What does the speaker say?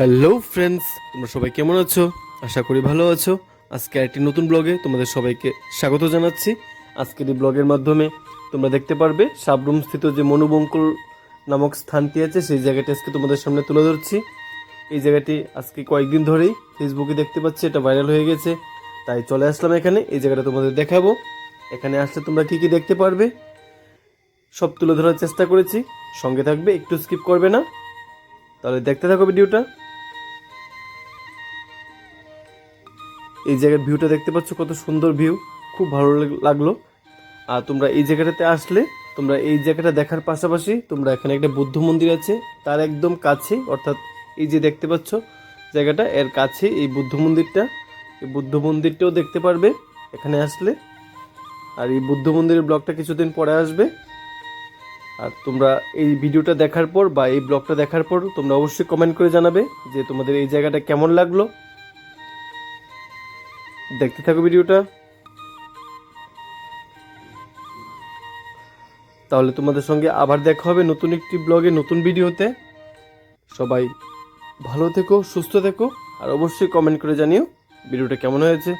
Hello friends তোমরা সবাই কেমন আছো? আশা করি ভালো আছো। আজকে একটি নতুন ব্লগে তোমাদের সবাইকে স্বাগত জানাচ্ছি। আজকের এই ব্লগের মাধ্যমে তোমরা দেখতে পারবে সাবরুম স্থিত যে মনুবঙ্কুল নামক স্থানটি আছে, সেই জায়গাটি আজকে তোমাদের সামনে তুলে ধরছি। এই জায়গাটি আজকে কয়েকদিন ধরেই ফেসবুকে দেখতে পাচ্ছি, এটা ভাইরাল হয়ে গেছে। তাই চলে আসলাম এখানে, এই জায়গাটা তোমাদের দেখাবো। এখানে আসলে তোমরা কী কী দেখতে পারবে, সব তুলে ধরার চেষ্টা করেছি। সঙ্গে থাকবে, একটু স্কিপ করবে না। তাহলে দেখতে থাকো ভিডিওটা। এই জায়গার ভিউটা দেখতে পাচ্ছ, কত সুন্দর ভিউ খুব ভালো লাগল। আর তোমরা এই জায়গাটাতে আসলে, তোমরা এই জায়গাটা দেখার পাশাপাশি তোমরা এখানে একটা বুদ্ধ মন্দির আছে, তার একদম কাছে, অর্থাৎ এই যে দেখতে পাচ্ছ, জায়গাটা, এর কাছে এই বুদ্ধ মন্দিরটা। এই বুদ্ধ মন্দিরটাও দেখতে পারবে এখানে আসলে। আর এই বুদ্ধ মন্দিরের ব্লগটা কিছুদিন পরে আসবে। আর তোমরা এই ভিডিওটা দেখার পর বা এই ব্লগটা দেখার পর তোমরা অবশ্যই কমেন্ট করে জানাবে যে তোমাদের এই জায়গাটা কেমন লাগল। দেখতে থাকো ভিডিওটা। তাহলে তোমাদের সঙ্গে আবার দেখা হবে নতুন একটি ব্লগে, নতুন ভিডিওতে। সবাই ভালো থেকো, সুস্থ থেকো, আর অবশ্যই কমেন্ট করে জানিও ভিডিওটা কেমন হয়েছে।